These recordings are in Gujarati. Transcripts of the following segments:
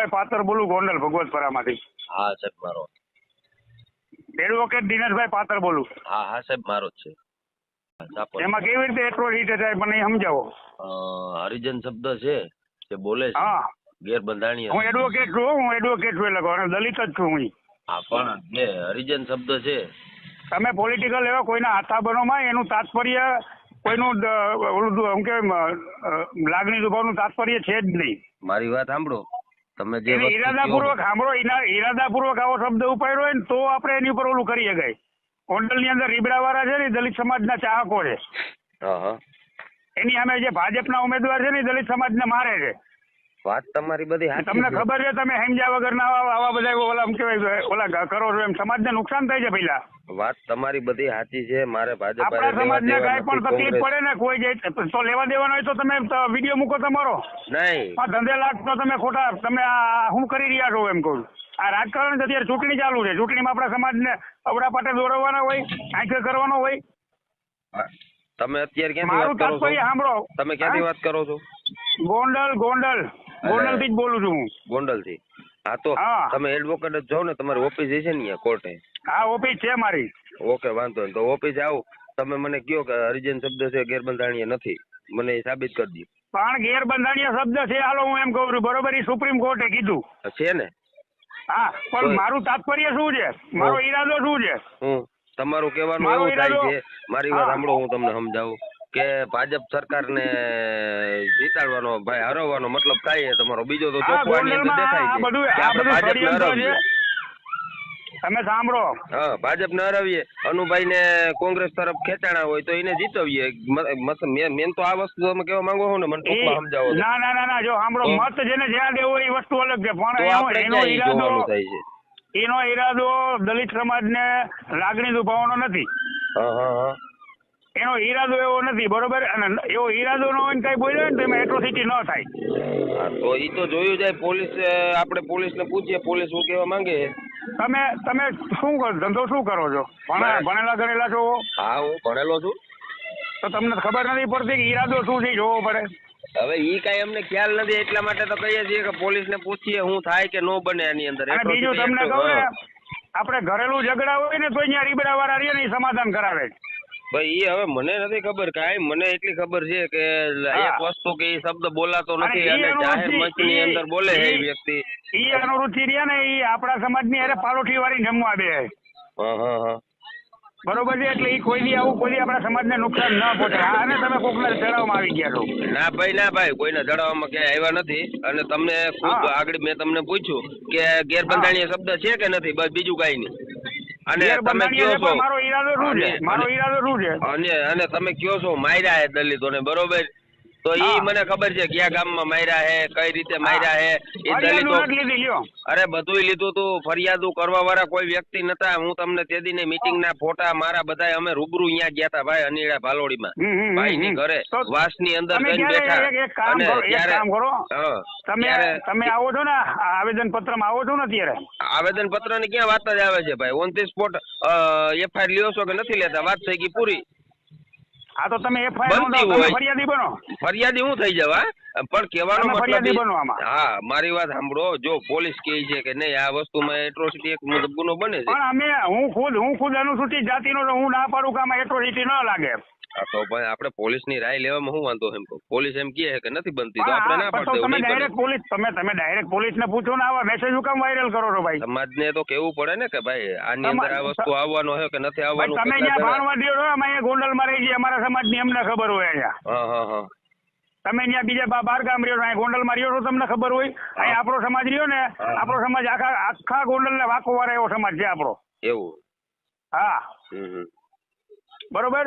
દિનેશભાઈ પાત્ર બોલું ગોંડલ ભગવતપરામાંથી. હા સાહેબ મારો એડવોકેટ દિનેશભાઈ પાત્ર બોલું. હા હા સાહેબ મારો જ છે. એમાં કેવી રીતે એટ્રોસિટી થાય મને સમજાવો. હરિજન શબ્દ છે જે બોલે છે. હા. ગેરબંધારણીય હું એડવોકેટ છું હું એડવોકેટ છું એટલે કહું દલિત જ છું હું હા પણ જે હરિજન શબ્દ છે. તમે પોલિટિકલ એવા કોઈના હાથાબનોમાં એનું તાત્પર્ય કોઈનું ઓલું શું કે લાગણી દુભાવનું તાત્પર્ય છે જ નહીં. મારી વાત સાંભળો. તમે જે ઈરાદાપૂર્વક સાંભળો ઈરાદાપૂર્વક આવો શબ્દ ઉપાડ્યો હોય ને તો આપણે એની ઉપર ઓલું કરી શકાય ગોંડલની અંદર રીબડાવાળા છે ને દલિત સમાજના ચાહકો છે. એની સામે જે ભાજપના ઉમેદવાર છે ને દલિત સમાજને મારે છે. વાત તમારી બધી સાચી તમને ખબર છે તમે સમજ્યા વગર ના આવા બધા ઓલા એમ કહેવાય ઓલા કરો છો એમ. સમાજને નુકસાન થાય છે પેલા વાત તમારી બધી સાચી છે મારે ભાજપ આપણા સમાજને કાંઈ પણ તકલીફ પડે ને કોઈ જાય તો લેવા દેવાનો હોય તો તમે વીડિયો મૂકો તમારો. નહીં. આ ધંધે લાખ તો તમે ખોટા તમે આ શું કરી રહ્યા છો એમ કહું. આ રાજકારણ અત્યારે ચૂંટણી ચાલુ છે. ચૂંટણીમાં આપણા સમાજને અવડા પાટે દોરવાના હોય આંખે કરવાનો હોય. તમે અત્યારે ક્યાંથી વાત કરો છો? તમે ક્યાંથી વાત કરો છો? ગોંડલ ગોંડલ. ગોંડલથી જ બોલું છું હું. ગોંડલથી હા તો તમે એડવોકેટ જ છો ને તમારી ઓફિસ છે ને કોર્ટે. હા ઓફિસ છે મારી. ઓકે વાંધો નહીં. તો ઓફિસ આવો. તમે મને કયો કે હરિજન શબ્દ છે ગેરબંધારણીય નથી. મને એ સાબિત કરી પણ ગેરબંધારણીય શબ્દ છે હાલો હું એમ કહું છું. બરોબર એ સુપ્રીમ કોર્ટે કીધું. છે ને? હા પણ મારું તાત્પર્ય શું છે? મારો ઈરાદો શું છે? તમારું કહેવાનું એવું થાય છે મારી વાત. સાંભળો હું તમને સમજાવું. કે ભાજપ સરકારને જીતાડવાનો ભાઈ હરાવવાનો મતલબ થાય છે તમારો? બીજો તો ચોખ્ખો આની અંદર દેખાય છે કે આપણે ભાજપને હરાવીએ. છે. તમે સાંભળો. હા ભાજપને હરાવીએ. અનુભાઈને કોંગ્રેસ તરફ ખેંચાણા હોય તો એને જીતવીએ. મેન તો આ વસ્તુ તમે કેવા માંગો છો ને મને ટૂંકમાં સમજાવો. ના ના ના ના જો સાંભળો મત જેને જ્યાં દેવો એ વસ્તુ અલગ છે પણ એનો- ઈરાદો થાય છે? એનો ઈરાદો દલિત સમાજને લાગણી દુભાવવાનો નથી. એનો ઈરાદો એવો નથી બરોબર? અને એવો ઈરાદો ન હોય ને કઈ બોલ્યો ને તો એમાં એટ્રોસિટી ન થાય. તો એ તો જોયું જાય પોલીસ આપણે પોલીસને પૂછીએ પોલીસ શું કહેવા માંગે? તમે તમે શું કરો ધંધો શું કરો છો? ભણા ભણેલા ગણેલા છો? હા હું ભણેલો છું. તો તમને ખબર નથી પડતી કે ઈરાદો શું છે જોવો પડે. હવે ઈ કઈ અમને ખ્યાલ નથી એટલા માટે તો કહીએ છીએ કે પોલીસ ને પૂછીએ શું થાય કે નો બને આની અંદર. બીજું તમને કહું ને હા. આપણે ઘરેલું ઝઘડા હોય ને તો અહીંયા રીબડા વાળા રે ને સમાધાન કરાવે ભાઈ એ હવે મને નથી ખબર કાંઈ મને એટલી ખબર છે કે એક વસ્તુ કે એ શબ્દ બોલાતો નથી અને જાહેર મંચની અંદર બોલે છે એ વ્યક્તિ. ઈ અનુરૂચિ રહ્યા ને એ આપણા સમાજની અરે પાલોઠી વાળી જમવા બે હા હા હા. બરોબર છે એટલે એ કોઈ દી આવું કોઈ આપણા સમાજને નુકસાન ન પહોંચે. અને તમે કોકના ચડાવવામાં આવી ગયા છો. ના ભાઈ ના ભાઈ કોઈને જણાવવામાં ક્યાંય આવ્યા નથી. અને તમને ખૂબ આગળ મેં તમને પૂછ્યું કે ગેરબંધારણીય શબ્દ છે કે નથી? બસ બીજું કાઈ નહીં. અને તમે કયો છો? મારો ઈરાદો શું છે? મારો ઈરાદો શું છે? અને અને તમે કયો છો? માર્યા હે દલિતોને બરોબર? તો ઈ મને ખબર છે કયા ગામમાં માર્યા હે કઈ રીતે માર્યા હે એ દલિતો અરે બધુંય લીધું તું ફરિયાદો કરવા વાળા કોઈ વ્યક્તિ નતા. હું તમને તે દિને મીટિંગ ના ફોટા મારા બધા અમે રૂબરૂ અહીંયા ગયા હતા ભાઈ અનીડા હમ, હમ, ભાઈ ની ઘરે વાસ વાસની અંદર જઈને બેઠા. એક- એક કામ અને ત્યારે- કામ કરો. તમે તમે આવો છો ને આવેદન પત્રમાં આવો છો ને અત્યારે? આવેદન પત્રની ક્યાં વાત જ આવે છે ભાઈ? ઓન ધી સ્પોટ એફઆઈઆર લ્યો છો કે નથી લેતા? વાત થઈ ગઈ પૂરી. હા તો તમે એફઆઈઆર તમે ફરિયાદી બનો. ફરિયાદી હું થઈ જવા પણ કહેવાનો મતલબ બનો આમાં. હા મારી વાત સાંભળો. જો પોલીસ કહે છે કે નહીં આ વસ્તુમાં એટ્રોસિટી એક ગુનો બને છે. પણ અમે હું ખુદ હું ખુદ અનુસૂચિત જાતિનો હું ના પાડું કે આમાં એટ્રોસિટી ન લાગે. તો ભાઈ આપણે પોલીસની રાય લેવામાં શું વાંધો એમ કહું? પોલીસ એમ કહે કે નથી બનતી તો આપણે ના પાડતા તમે ડાયરેક્ટ પોલીસ તમે તમે ડાયરેક્ટ પોલીસને પૂછો ને આવા મેસેજ હું કેમ વાયરલ કરો છો ભાઈ? સમાજને તો કેવું પડે ને કે ભાઈ આની અંદર આ વસ્તુ આવવાનો છે કે નથી આવવાનું તમે અહીંયા જણા- ભાણવાડીઓ છો અમે અહીંયા ગોંડલમાં રહી જઈએ અમારા સમાજની અમને ખબર હોય અહીંયા. હા હા હા. તમે અહીંયા બીજા બાર ગામ રહ્યો અહીંયા ગોંડલમાં રહ્યો છો તમને ખબર હોય? અહીંયા આપણો સમાજ રહ્યો ને. આપણો સમાજ આખા આખા ગોંડલ ને વાકો વાળા એવો સમાજ છે આપણો. એવું. હા. બરોબર?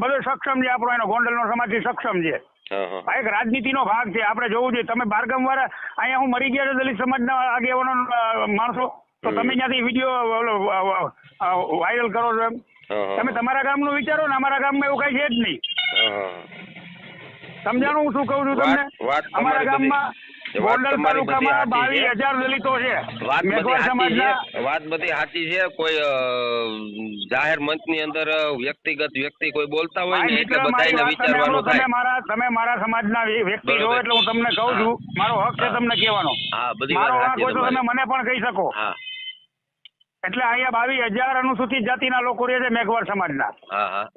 બધો સક્ષમ છે આપણો એનો ગોંડલનો સમાજ છે. સક્ષમ છે આ એક રાજનીતિનો ભાગ છે આપણે જોવું જોઈએ. તમે બારગામ વાળા અહીંયા હું મરી ગયા છો દલિત સમાજના આગેવાનો માણસો. તો તમે ત્યાંથી વીડિયો વાયરલ કરો છો એમ. તમે તમારા ગામનું વિચારો ને અમારા ગામમાં એવું કઈ છે જ નહીં. સમજાણું હું શું કહું છું તમને? અમારા ગામમાં ગોંડલ તાલુકામાં બાવીસ હજાર દલિતો છે. વાત બધી સાચી છે. કોઈ જાહેર મંચની અંદર વ્યક્તિગત વ્યક્તિ કોઈ બોલતા હોય ને એટલે બધાને તમે વિચારવાનું તમે થાય. મારા તમે મારા સમાજના ના વ્યક્તિ છો એટલે હું તમને કહું છું. મારો હક છે તમને કહેવાનો. હા બધી મારો હોય તો તમે મને પણ કહી શકો. હા. એટલે અહીંયા બાવીસ હજાર અનુસૂચિત જાતિના લોકો રહે છે મેઘવાળ સમાજના. હા હા.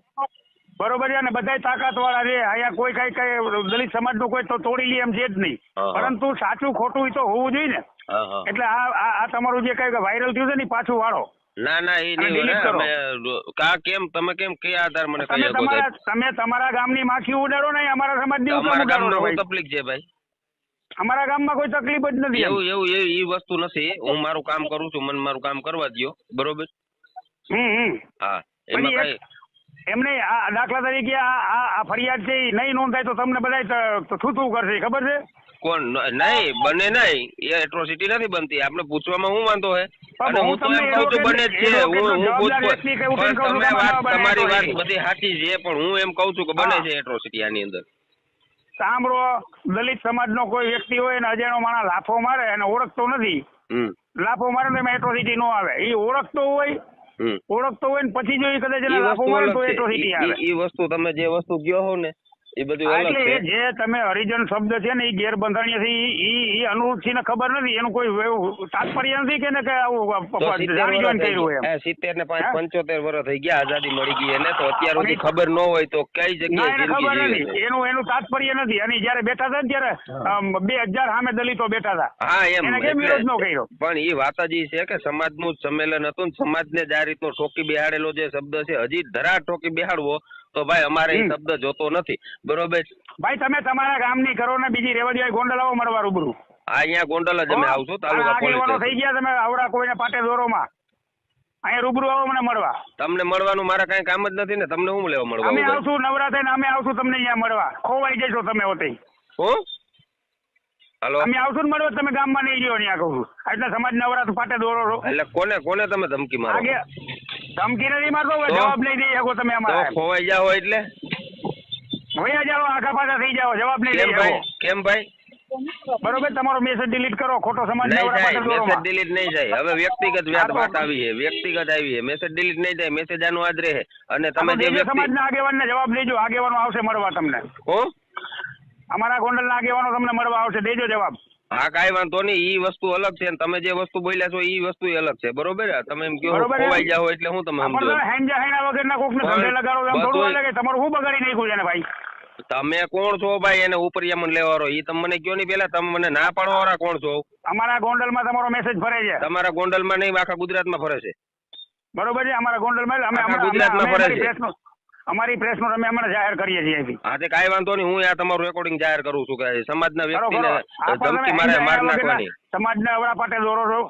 બરોબર છે અને બધા તાકાત વાળા છે. અહીંયા કોઈ કઈ કઈ દલિત સમાજનું કોઈ તો તોડી લે એમ છે જ નહીં. પરંતુ સાચું ખોટું તો હોવું જોઈએ ને. એટલે આ તમારું જે કઈ વાયરલ થયું છે ને પાછું વાળો. ના ના એ નહીં. અમે કા કેમ તમે કેમ કયા આધાર મને કહી શકો તમારા તમે તમારા ગામની માખી ઉડાડો ને અમારા સમાજની ની અમારા ગામમાં તકલીફ છે ભાઈ? અમારા ગામમાં કોઈ તકલીફ જ નથી. એવું એવું એ ઈ વસ્તુ નથી. હું મારું કામ કરું છું મને મારું કામ કરવા દયો. બરોબર? હમ હમ. હા એમાં કઈ એમને આ દાખલા તરીકે આ ફરિયાદ છે નહીં નોંધાય તો તમને બધા થૂથું કરશે ખબર છે? કોણ? નહીં બને નહીં. એ એટ્રોસિટી નથી બનતી. આપણે પૂછવામાં હું વાંધો હે? અને હું તો એમ કહું છું બને છે. હું હું પૂછ તમે વાત તમારી વાત બધી સાચી છે પણ હું એમ કહું છું કે બને છે એટ્રોસિટી આની અંદર. સાંભળો દલિત સમાજનો કોઈ વ્યક્તિ હોય ને અજાણો માણસ લાફો મારે અને ઓળખતો નથી. લાફો મારે તો એમાં એટ્રોસિટી નો આવે. એ ઓળખતો હોય ઓળખતો હોય ને પછી જો એ કદાચ એના લાફો મારે તો એટ્રોસિટી આવે. ઈ વસ્તુ તમે જે વસ્તુ કયો હો ને એ બધું અલગ છે. જે તમે હરિજન શબ્દ છે ને એ ગેરબંધારણીય છે ઈ ઈ અનુરૂપસિંહને ખબર નથી. એનું કોઈ તાત્પર્ય નથી કે ને કે આવું સિત્તેર કર્યું એમ. ને પાંચ પંચોતેર વર્ષ થઈ ગયા આઝાદી મળી ગઈ એને તો અત્યાર સુધી ખબર ન હોય તો કઈ જગ્યાએ ખબર નથી. એનું એનું તાત્પર્ય નથી. અને જયારે બેઠા હતા ને ત્યારે બે હજાર સામે દલિતો બેઠા હતા. હા એમ. એને કેમ વિરોધ નો કર્યો? પણ એ વાત જ ઈ છે કે સમાજનું સંમેલન હતું ને સમાજને જ આ રીતનો ઠોકી બેહાડેલો જે શબ્દ છે હજી ધરા ઠોકી બેહાડવો તો ભાઈ અમારે એ શબ્દ જોતો નથી. બરોબર ભાઈ તમે તમારા ગામની કરો ને બીજી રેવા દેવાય ગોંડલ આવો મળવા રૂબરૂ. હા અહીંયા ગોંડલ જ અમે? આવશું તાલુકા પોલીસ થઈ ગયા તમે આવડા કોઈને પાટે દોરોમાં. અહીંયા રૂબરૂ આવો મને મળવા. તમને મળવાનું મારા કઈ કામ જ નથી ને તમને હું લેવા મળવા અમે આવશું નવરા થઈને અમે આવશું તમને અહીંયા મળવા. ખોવાઈ જશો તમે હોતે. હું? હલો? અમે આવશું ને મળવા તમે ગામમાં નહીં રહ્યો અહીંયા કહું છું. એટલે સમાજ નવરા પાટે દોરો એટલે કોને કોને તમે ધમકી મારો? ધમકી નથી મારતો હવે? જવાબ નહીં દઈ શકો તમે તો ખોવાઈ જાઓ એટલે? વયા જાઓ આખા પાછા થઈ જાઓ જવાબ નહીં કેમ ભાઈ? શકો કેમ ભાઈ? બરોબર તમારો મેસેજ ડિલીટ કરો ખોટો સમાજ નહીં જાય મેસેજ ડિલીટ નહીં થાય હવે વ્યક્તિગત વાત વાત આવી છે વ્યક્તિગત આવી છે. મેસેજ ડિલીટ નહીં થાય મેસેજ આનું આજ રહે. અને તમે તમે જે વ્યક્તિ સમાજના આગેવાનને જવાબ દેજો આગેવાનો આવશે મળવા તમને. હો? અમારા ગોંડલના આગેવાનો તમને મળવા આવશે દેજો જવાબ. હા કઈ વાંધો નહીં. ઈ વસ્તુ અલગ છે તમે જે વસ્તુ બોલ્યા છો ઈ વસ્તુ અલગ છે. બરોબર? તમે એમ કહો ખોવાઈ જાવ એટલે હું તમે સમજો તમે હેંજા હેણા વગરના કોકને ધંધે લગાડો એમ થોડું બધુંય- તમારું શું બગાડી નાખ્યું છે ને ભાઈ? તમે કોણ છો ભાઈ? એને ઉપરિયામણ લેવારો ઈ તમે મને કયો નહીં પેલા તમે મને ના પાડવા વાળા કોણ છો? અમારા ગોંડલમાં તમારો મેસેજ ફરે છે. તમારા ગોંડલમાં નહીં આખા ગુજરાતમાં ફરે છે. બરોબર છે? અમારા ગોંડલમાં અમે હમણાં- ગુજરાતમાં ફરે છે. અમારી પ્રેસનું અમે હમણાં જાહેર કરીએ છીએ. હા તે કાંઈ વાંધો નહીં. હું આ તમારું રેકોર્ડિંગ જાહેર કરું છું કે સમાજના વ્યક્તિને ધમકી મારે માર નાખવાની. સમાજ સમાજને અવળા પાટે દોરો છો.